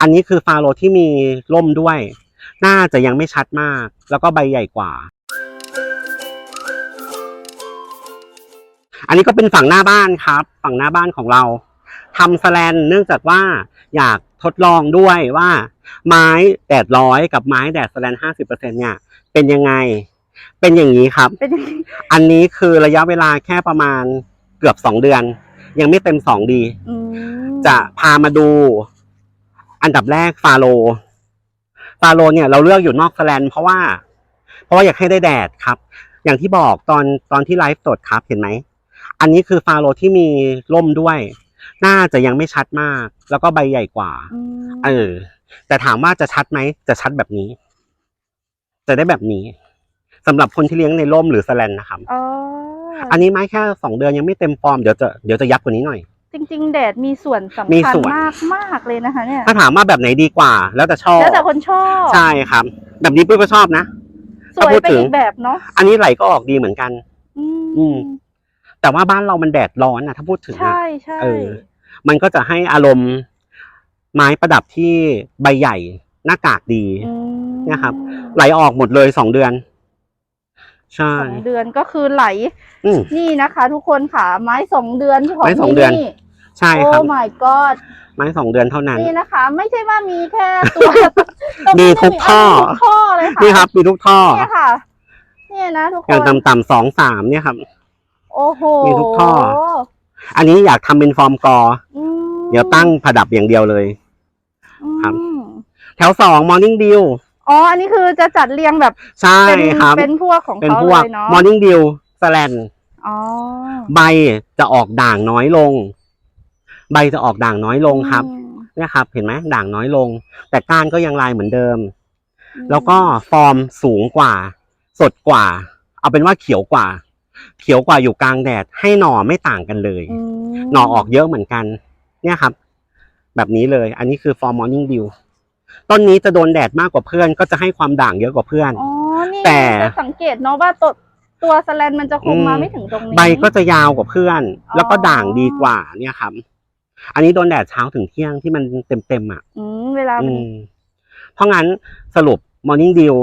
อันนี้คือฟาโรห์ที่มีร่มด้วย น่าจะยังไม่ชัดมาก แล้วก็ใบใหญ่กว่า อันนี้ก็เป็นฝั่งหน้าบ้านครับ ฝั่งหน้าบ้านของเราทำสแลนเนื่องจากว่าอยากทดลองด้วยว่า ไม้แดดร้อยกับไม้แดดสแลนห้าสิบเปอร์เซ็นเนี่ย เป็นยังไง เป็นอย่างนี้ครับเป็นยังไงอันนี้คือระยะเวลาแค่ประมาณเกือบสองเดือน ยังไม่เต็มสองดีอืมจะพามาดู อันดับแรกฟาโล ฟาโลเนี่ยเราเลือกอยู่นอกสแลนเพราะว่า เพราะว่าอยากให้ได้แดดครับ อย่างที่บอกตอนตอนที่ไลฟ์สดครับเห็นไหม อันนี้คือฟาโลที่มีร่มด้วย น่าจะยังไม่ชัดมาก แล้วก็ใบใหญ่กว่าอืมเออ แต่ถามว่าจะชัดไหม จะชัดแบบนี้ จะได้แบบนี้สำหรับคนที่เลี้ยงในร่มหรือสแลนนะครับอ๋ออันนี้ไม้แค่สองเดือนยังไม่เต็มฟอร์มเดี๋ยวจะเดี๋ยวจะยับกว่านี้หน่อย จริง ๆ แดดมีส่วนสำมีคัญส่วน มากมากเลยนะคะ เนี่ย ถ้าถามว่าแบบไหนดีกว่า แล้วแต่ชอบแล้วแต่คนชอบใช่ครับ แบบนี้ปุ้ยก็ชอบนะ สวยถ้าพูดไปถึง อีกแบบเนาะอันนี้ไหลก็ออกดีเหมือนกัน อืมอืมแต่ว่าบ้านเรามันแดดร้อนนะถ้าพูดถึงอะ ใช่ใช่เออ มันก็จะให้อารมณ์ไม้ประดับที่ใบใหญ่หน้ากากดีอืมเนี่ยครับ ไหลออกหมดเลยสองเดือน ใช่ สองเดือนก็คือไหล อืม นี่นะคะ ทุกคนค่ะ ไม้สองเดือนของไม้สองเดือนที่ใช่โอ้ครับ my god ไม้สองเดือนเท่านั้น นี่นะคะ ไม่ใช่ว่ามีแค่ตัวตรงมีนี้ทุกท่อ มีทุกท่อเลยค่ะนี่ครับ มีทุกท่อ เนี่ยค่ะ เนี่ยนะทุกคอย่างนต่ำๆสองสามเนี่ยครับ โอ้โหมีทุกท่อ อันนี้อยากทำเป็นฟอร์มกอ อืมเดี๋ยวตั้งประดับอย่างเดียวเลย ครับ อืมแถวสองมอร์นิ่งดิว อ๋อ อันนี้คือจะจัดเรียงแบบใช่เป็นครับ เป็นพวกของเป็นเขาพวกเลยเนาะมอร์นิ่งดิวสแลนอ๋อใบจะออกด่างน้อยลง ใบจะออกด่างน้อยลงครับอืมเนี่ยครับ เห็นไหมด่างน้อยลง แต่ก้านก็ยังลายเหมือนเดิมอืมแล้วก็ฟอร์มสูงกว่า สดกว่า เอาเป็นว่าเขียวกว่า เขียวกว่าอยู่กลางแดด ให้หน่อไม่ต่างกันเลยอืมหน่อออกเยอะเหมือนกัน เนี่ยครับ แบบนี้เลย อันนี้คือฟอร์มอร์นิ่งดิว ต้นนี้จะโดนแดดมากกว่าเพื่อน ก็จะให้ความด่างเยอะกว่าเพื่อน อ๋อนี่แต่ จะสังเกตเนาะว่าตัวตัวสแลนมันจะคงมาอืมไม่ถึงตรงนี้ ใบก็จะยาวกว่าเพื่อน อ๋อ แล้วก็ด่างดีกว่าเนี่ยครับ อันนี้โดนแดดเช้าถึงเที่ยงที่มันเต็มเต็มๆอะ อืมเวลาอืมันมเพราะงั้นสรุป Morning Dew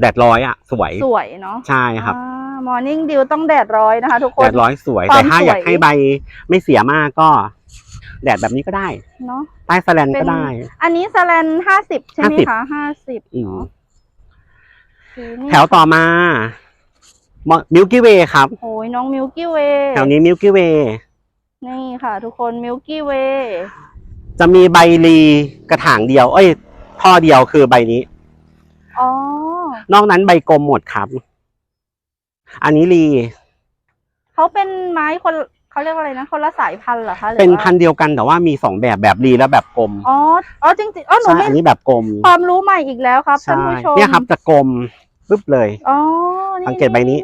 แดดร้อยอะ สวยสวยเนาะใช่ครับมอร์นิ่งดิวต้องแดดร้อยนะคะทุกคแดน ดร้อยสวยความแต่ถ้าสวยอยากให้ใบไม่เสียมากก็ แดดแบบนี้ก็ได้ เนาะ ใต้สแลนเป็น ก็ได้ อันนี้สแลนห้าสิบใช่ไหม50คะห้าสิบอืมเนาะคือนี่แถวต่อมามิลกี้เวย์ครับ โอ้ยน้องมิลกี้เวย์แถวนี้มิลกี้เวย์นี่ค่ะ ทุกคนมิลกี้เวย์จะมีใบรีกระถางเดียว เอ้ยท่อเดียวคือใบนี้ อ๋อ นอกนั้นใบกลมหมดครับ อันนี้รีเขาเป็นไม้คน เขาเรียกว่าอะไรนะคนละสายพันธุ์เหรอคะหรือเป็นว่าพันธุ์เดียวกันแต่ว่ามีสองแบบแบบรีและแบบกลมอ๋ออ๋อจริงๆอ๋อหนูใช่ไม่อันนี้แบบกลมความรู้ใหม่อีกแล้วครับท่านใช่ผู้ชมเนี่ยครับจะกลมปึ๊บเลย อ๋อสังเกตใบนี้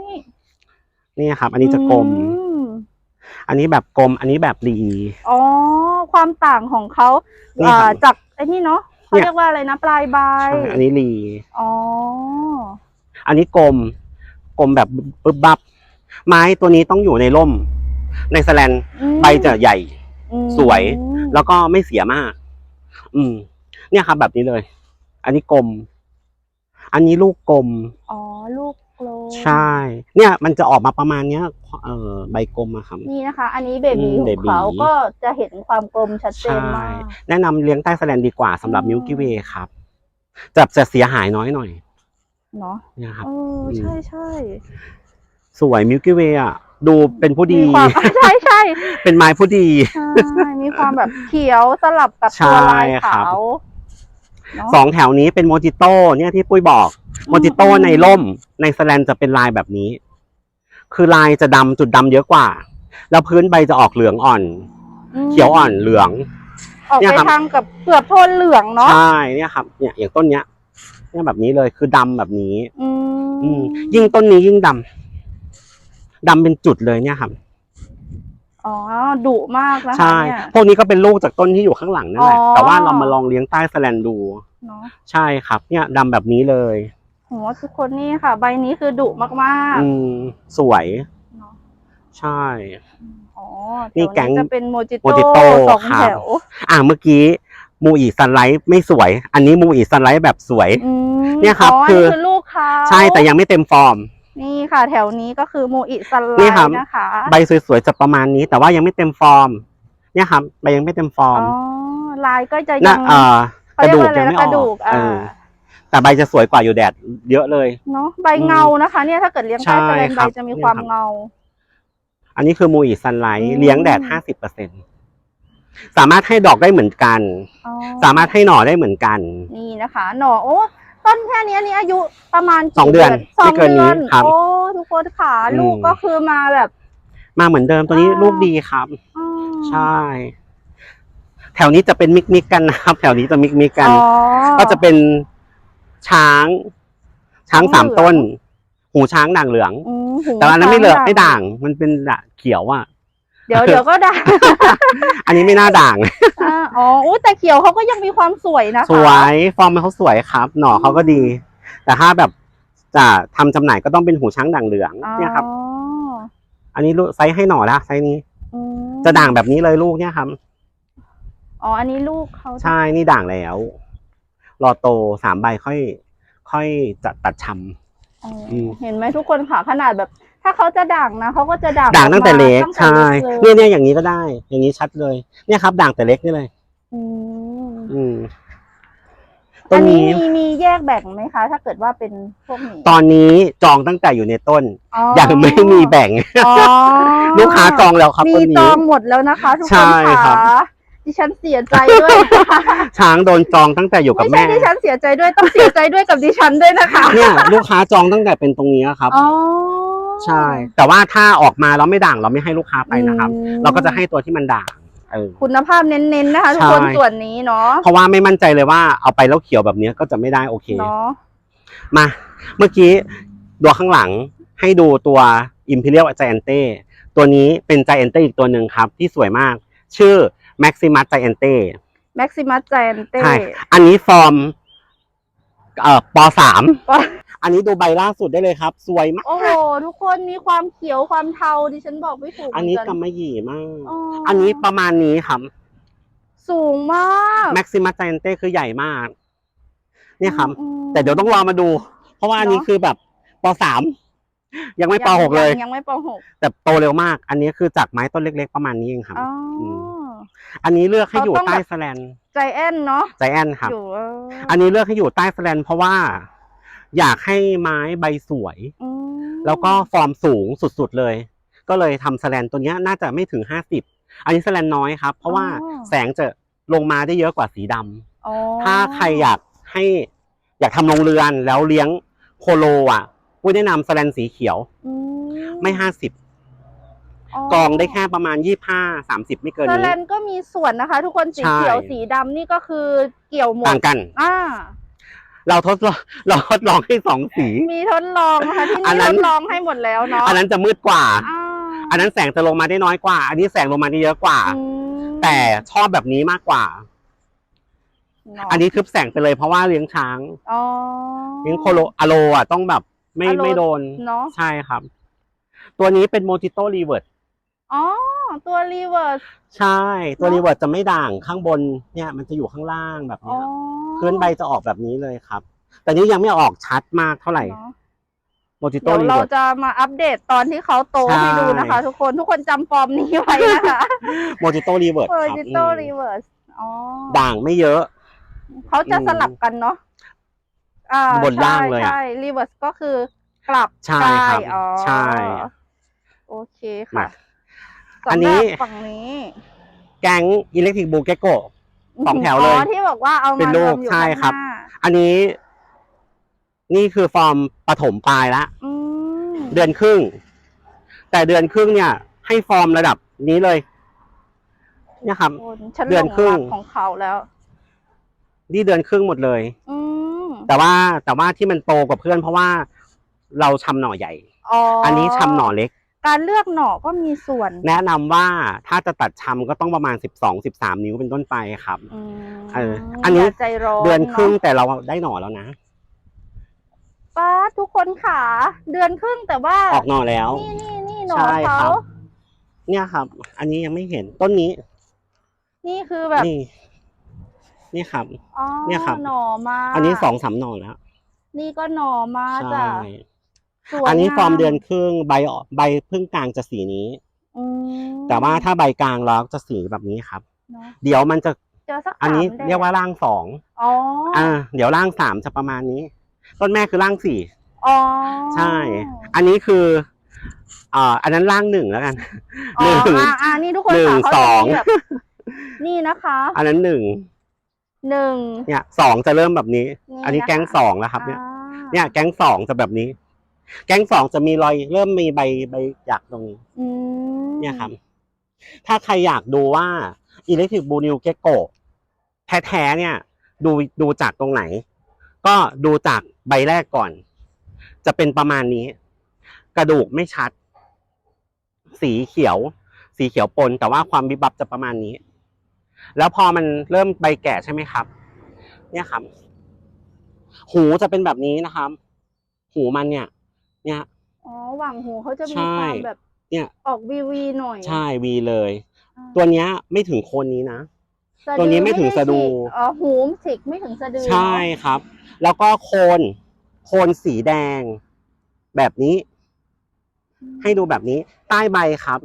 นี่ครับ อันนี้จะกลม อืมอันนี้แบบกลม อันนี้แบบรี อ๋อความต่างของเขานี่ครับอ่าจากไอ้นี่เนาะเขาเนี่ย เรียกว่าอะไรนะปลายใบใช่อันนี้รี อ๋ออันนี้กลม กลมแบบปึ๊บบับ ไม้ตัวนี้ต้องอยู่ในร่ม ในแสแลนอืมใบจะใหญ่ อืมสวย แล้วก็ไม่เสียมาก อืม เนี่ยครับแบบนี้เลย อันนี้กลม อันนี้ลูกกลม อ๋อลูกโกลมใช่ เนี่ยมันจะออกมาประมาณเนี้ย เออใบกลมอะครับ นี่นะคะ อันนี้เบบีอืมของ baby เขาก็จะเห็นความกลมชัดเจใช่นมาก แนะนำเลี้ยงใต้แสแลนดีกว่าสำหรับอืม มิลกี้เวย์ครับจะจะเสียหายน้อยหน่อยเนาะเนี่ยครับ เออใช่ใช่สวยมิลกี้เวย์อะ ดูเป็นผู้ดีมีความใช่ใช่เป็นไม้ผู้ดีใช่มีความแบบเขียวสลับกับใช่ตัวลายครัขาบวเนาะสองแถวนี้เป็นโมจิโต้เนี่ยที่ปุ้ยบอกโมจิโต้อืมในร่ม ในแสแลนจะเป็นลายแบบนี้ คือลายจะดำจุดดำเยอะกว่า แล้วพื้นใบจะออกเหลืองอ่อนมเขียวอ่อนเหลืองออกเนี่ยไปครับทางกับเกือบโทนเหลืองเนาะใช่เนี่ยครับเนี่ยอย่างต้นเนี้ยเนี่ยแบบนี้เลยคือดำแบบนี้ อือืมมยิ่งต้นนี้ยิ่งดำ ดำเป็นจุดเลยเนี่ยครับอ๋อดุมากนะคะใช่ เนี่ย พวกนี้ก็เป็นลูกจากต้นที่อยู่ข้างหลังนั่นแหละ อ๋อ แต่ว่าเรามาลองเลี้ยงใต้แสแลนดู เนาะใช่ครับ เนี่ยดำแบบนี้เลย โหทุกคนนี่ค่ะ ใบนี้คือดุมากอืม สวย ๆเนาะใช่ อ๋อนี่แถวแก๊งจะเป็นโมจิโมจิโต้โต้สองครับ แถวอ่าเมื่อกี้มูอีซันไลท์ไม่สวย อันนี้มูอีซันไลท์แบบสวย อืมเนี่ยครับอ๋อคือนี่คือลูกเขาใช่แต่ยังไม่เต็มฟอร์ม นี่ค่ะแถวนี้ก็คือโมอิซันไลนี่ครับท์นะคะ ใบสวยๆจะประมาณนี้ แต่ว่ายังไม่เต็มฟอร์ม เนี่ยครับใบยังไม่เต็มฟอร์มอ๋อลายก็จะน่ะยังเอ่อเขากระเรียดูกกว่าอะไรยังนะไม่กอระอดูกกเออ่าอแต่ใบจะสวยกว่าอยู่แดดเยอะเลย เนาะใบเงานะคะ เนี่ยถ้าเกิดเลี้ยงใต้ใช่แสลนคใบรับจะมีเนี่ยความครับ เงา อันนี้คือมูอีซันไลอืท์ม เลี้ยงแดดห้าสิบเปอร์เซ็นสามารถให้ดอกได้เหมือนกัน อ๋อสามารถให้หน่อได้เหมือนกัน นี่นะคะ หน่อโอ้ต้นแค่นี้อันนี้อายุประมาณกี่สองเดือนสอไม่งเกินเดืนี้อนครับ โอ้ทุกคนขาอืมลูกก็คือมาแบบ มาเหมือนเดิมตัวนี้อ่า ลูกดีครับ อืมใช่ แถวนี้จะเป็นมิกมิกๆกันนะครับ แถวนี้จะมิกมิกๆกัน อ๋อ ก็จะเป็นช้าง ช้างช้างสามเหลือง ต้น หูช้างด่างเหลือง อืมหูแต่อันนั้นไม่เหลืองช้ไม่ด่าง มันเป็นด่างเขียวอะ เดี๋ยวเดี๋ยวก็ด่าง อันนี้ไม่น่าด่าง อ่าอ๋ออุ้ยแต่เขียวเขาก็ยังมีความสวยนะคะสวยฟอร์มมันเขาสวยครับ หน่อเขาก็ดี แต่ถ้าแบบจะทำจำหน่ายก็ต้องเป็นหูช้างด่างเหลืองอ๋อเนี่ยครับ อันนี้ลูกไซส์ให้หน่อละไซส์นี้ อืมจะด่างแบบนี้เลยลูกเนี่ยครับ อ๋ออันนี้ลูกเขาใช่ นี่ด่างแล้ว รอโตสามใบค่อย ค่อยจัดตัดชำ อ๋อออืม เห็นไหมทุกคนค่ะขนาดแบบ ถ้าเขาจะด่างนะเขาก็จะด่างด่างตั้งแต่เล็กตั้งแต่ใช่เล็กเลยเนี่ยเนี่ยอย่างนี้ก็ได้ อย่างนี้ชัดเลย เนี่ยครับ ด่างแต่เล็กนี่เลยอืมอืมต้อันนนี้นี้มีมีแยกแบ่งไหมคะ ถ้าเกิดว่าเป็นพวกนี้ตอนนี้จองตั้งแต่อยู่ในต้นอ๋อยังไม่มีแบ่งอ๋อลูกค้าจองแล้วครับมีต้นจนี้องหมดแล้วนะคะทุกคใช่นครัค่ะบดิฉันเสียใจด้วยช้างโดนจองตั้งแต่อยู่กับไม่ใช่แม่ดิฉันเสียใจด้วยต้องเสียใจด้วยกับดิฉันด้วยนะคะ เนี่ย ลูกค้าจองตั้งแต่เป็นตรงนี้ครับอ๋อ ใช่ แต่ว่าถ้าออกมาแล้วไม่ด่างเราไม่ให้ลูกค้าไปนะครับ อืม เราก็จะให้ตัวที่มันด่างเออ คุณภาพเน้นๆนะคะทุกคนใช่ ส่วนนี้เนาะเพราะว่าไม่มั่นใจเลยว่าเอาไปแล้วเขียวแบบเนี้ยก็จะไม่ได้โอเค เนาะมาเมื่อกี้ตัวข้างหลังให้ดูตัว Imperial Giante ตัวนี้เป็น Giante อีกตัวหนึ่งครับ ที่สวยมาก ชื่อ Maximus Giante แม็กซิมัสแจนเต้ใช่ อันนี้ฟอร์มเอ่อปสาม อันนี้ดูใบล่าสุดได้เลยครับ สวยมาก โอ้โหทุกคนมีความเขียวความเทาดิฉันบอกไม่ถูกอันนี้เหมืกำมะหยี่มากอ๋อออันนี้ประมาณนี้ครับสูงมาก Maximus Giante คือใหญ่มาก เนี่ยครับอืมแต่เดี๋ยวต้องรอมาดู เพราะว่าอันนี้เนอะคือแบบปสามยังไม่ปหกเลยงยังไม่ปหกแต่โตเร็วมาก อันนี้คือจากไม้ต้นเล็ก ๆ ประมาณนี้เองครับอ๋ออมอันนี้เลือกให้อยู่เขาต้องใต้แบบแสแลนใจแอนเนาะใจแอนครับอยู่เออออันนี้เลือกให้อยู่ใต้แสแลนเพราะว่า อยากให้ไม้ใบสวย อืมแล้วก็ฟอร์มสูงสุดๆเลย ก็เลยทำแสแลนตัวเนี้ยน่าจะไม่ถึงห้าสิบอันนี้แสแลนน้อยครับ เพราะว่าแสงจะลงมาได้เยอะกว่าสีดำอ๋อถ้าใครอยากให้อยากทำโรงเรือนแล้วเลี้ยงโคโลอะปุ้ยแนะนำแสแลนสีเขียวอืมไม่ห้าสิบกองได้แค่ประมาณยี่ห้าสามสิบไม่เกินสนี้ แลนก็มีส่วนนะคะ ทุกคนสีใช่ เขียวสีดำนี่ก็คือเกี่ยวหมดต่างกัน อ่า เราทดลองเราทดลองให้สองสี มีทดลองนะคะที่อันนี่นั้ทนดลองให้หมดแล้วเนาะอันนั้นจะมืดกว่า อ่าอันนั้นแสงจะลงมาได้น้อยกว่า อันนี้แสงลงมาได้เยอะกว่า อืมแต่ชอบแบบนี้มากกว่าเนาะอันนี้ทึบแสงไปเลยเพราะว่าเลี้ยงช้างอ๋อ เลี้ยงโคโลอะโลอะต้องแบบไม่อะโล ไม่โดน เนาะใช่ครับ ตัวนี้เป็นโมจิโต้รีเวิร์ดอ๋อตัวรีเวิร์สใช่ ตัวเนอะรีเวิร์ดจะไม่ด่างข้างบนเนี่ย มันจะอยู่ข้างล่างแบบอ๋อเนี้ย พื้นใบจะออกแบบนี้เลยครับ แต่นี้ยังไม่ออกชัดมากเท่าไหร่เนาะโมจิโต้เดี๋ยวรีเราเวิร์ด จะมาอัปเดตตอนที่เขาโตใช่ ให้ดูนะคะ ทุกคนทุกคนจำฟอร์มนี้ไว้นะคะโมจิโต้รีเวิร์ดเออครับจิโต้อืมรีเวิร์สอ๋อด่างไม่เยอะ เขาจะอืมสลับกันเนาะอ่าบนล่างเลยอะใช่รีเวิร์สก็คือกลับใช่ครับอ๋อใช่โอเคค่ะมาอันนี้ สำหรับฝั่งนี้ แก๊งอิเล็กทริกบูเกโก สองแถวเลยอ๋อที่บอกว่าเอาเป็มานลูรวกมอยู่ใช่ข้างครับหน้าอันนี้ นี่คือฟอร์มปฐมปลายละอืมเดือนครึ่ง แต่เดือนครึ่งเนี่ย ให้ฟอร์มระดับนี้เลย เนี่ยครับโอ้ฉันเดืหลอนงครึ่ง รักของเขาแล้ว นี่เดือนครึ่งหมดเลย อืมแต่ว่าแต่ว่าที่มันโตกว่าเพื่อนเพราะว่าเราชำหน่อใหญ่ อ๋ออัอันนี้ชำหน่อเล็ก การเลือกหน่อก็มีส่วน แนะนำว่าถ้าจะตัดชำก็ต้องประมาณสิบสองสิบสามนิ้วเป็นต้นไปครับ อืมเอออันนี้ ย่าใจร้อนเดือนครึ่งเาะแต่เราได้หน่อแล้วนะป้าทุกคนขาเดือนครึ่งแต่ว่า ออกหน่อแล้ว นี่นี่นี่หน่อใช่ครัเขาบเนี่ยครับ อันนี้ยังไม่เห็นต้นนี้ นี่คือแบบนี่ นี่ครับ อ๋อเนี่ยครับ หน่อมาอันนี้สองสามหน่อแล้ว นี่ก็หน่อมาใช่จ้ะ สวยอันนี้งาฟอร์มเดือนครึ่งใบออกใบเพึ่งกลางจะสีนี้ อืมแต่ว่าถ้าใบกลางแล้วจะสีแบบนี้ครับ เนอะเดี๋ยวมันจะเจอสักอันนี้สมแดดเรียกว่าร่างสองอ๋ออ่า เดี๋ยวร่างสามจะประมาณนี้ ต้นแม่คือร่างสี่อ๋อใช่ อันนี้คืออ่าอันนั้นร่างหนึ่งแล้วกันอ๋อหนึ่งอ่าอ่านี่ทุกคนหนึ่งค่ะเขาสจะอง มีแบบนี่นะคะอันนั้นหนึ่งหนึ่ง เนี่ยสองจะเริ่มแบบนี้ นี่อันนี้นะคะ แก๊งสองแล้วครับ เนี่ย อ่าเนี่ยแก๊งสองจะแบบนี้ แก๊งสองจะมีรอยเริ่มมีใบใบหยักตรงนี้อืมเนี่ยครับ ถ้าใครอยากดูว่าอิเล็กทริกบูนิวเกโกแท้ๆเนี่ย ดูดูจากตรงไหน ก็ดูจากใบแรกก่อน จะเป็นประมาณนี้ กระดูกไม่ชัด สีเขียว สีเขียวปน แต่ว่าความวิบวับจะประมาณนี้ แล้วพอมันเริ่มใบแก่ใช่ไหมครับ เนี่ยครับ หูจะเป็นแบบนี้นะครับ หูมันเนี่ย เนี่ย อ๋อหว่างหูเขาจะมีใช่ความแบบเนี่ยออกวีวีหน่อย ใช่วีเลยอ่าตัวเนี้ยไม่ถึงโคนนี้นะสะตัวนี้ไม่ถึงสะดือฉีกอ๋อหูฉีกไม่ถึงสะดือใช่เนอะครับ แล้วก็โคนโคนสีแดง แบบนี้ ให้ดูแบบนี้ ใต้ใบครับ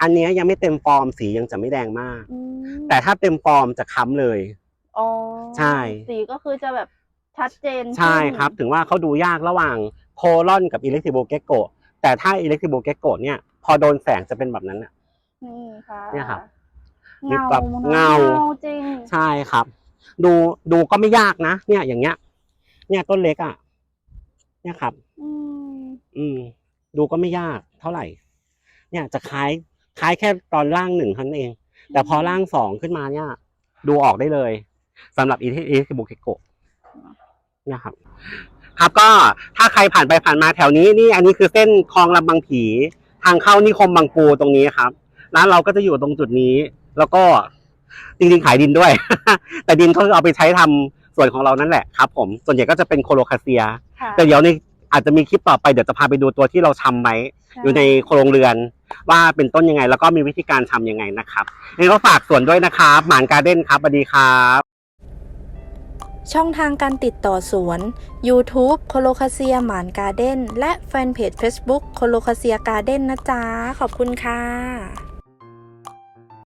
อันเนี้ยยังไม่เต็มฟอร์มสียังจะไม่แดงมากอืมแต่ถ้าเต็มฟอร์มจะค้ำเลยอ๋อใช่ สีก็คือจะแบบชัดเจน ใช่ขึ้นครับ ถึงว่าเขาดูยากระหว่าง โคลอนกับอิเล็กทริโบเกโกแต่ถ้าอิเล็กทริโบเกโกเนี่ยพอโดนแสงจะเป็นแบบนั้นน่ะนี่ค่ะเนี่ยครับเงาแบบเงาจริงใช่ครับ ดูดูก็ไม่ยากนะเนี่ยอย่างเงี้ย เนี่ยต้นเล็กอะเนี่ยครับอืมอืมดูก็ไม่ยากเท่าไหร่ เนี่ยจะคล้ายคล้ายแค่ตอนร่างหนึ่งเท่านั้นเอง แต่พอร่างสองขึ้นมาเนี่ย ดูออกได้เลยสำหรับอีทีสบุกิโกะเนี่ยครับ ครับก็ถ้าใครผ่านไปผ่านมาแถวนี้นี่อันนี้คือเส้นคลองลำบางผี ทางเข้านิคมบางปูตรงนี้ครับร้านเราก็จะอยู่ตรงจุดนี้ แล้วก็จริงๆขายดินด้วย แต่ดินเขาเอาไปใช้ทำส่วนของเรานั่นแหละครับ ผมส่วนใหญ่ก็จะเป็นโคโลคาเซียค่ะแต่เดี๋ยวในอาจจะมีคลิปต่อไปเดี๋ยวจะพาไปดูตัวที่เราทำไว้อยู่ในโครงเรือน ว่าเป็นต้นยังไง แล้วก็มีวิธีการทำยังไงนะครับนี่ก็ฝากส่วนด้วยนะครับหมานการ์เด้นครับสวัสดีครับ ช่องทางการติดต่อสวน YouTube โคโลคาเซียหมานการ์เด้นและแฟนเพจ Facebook โคโลคาเซียการ์เด้นนะจ๊ะ ขอบคุณค่ะ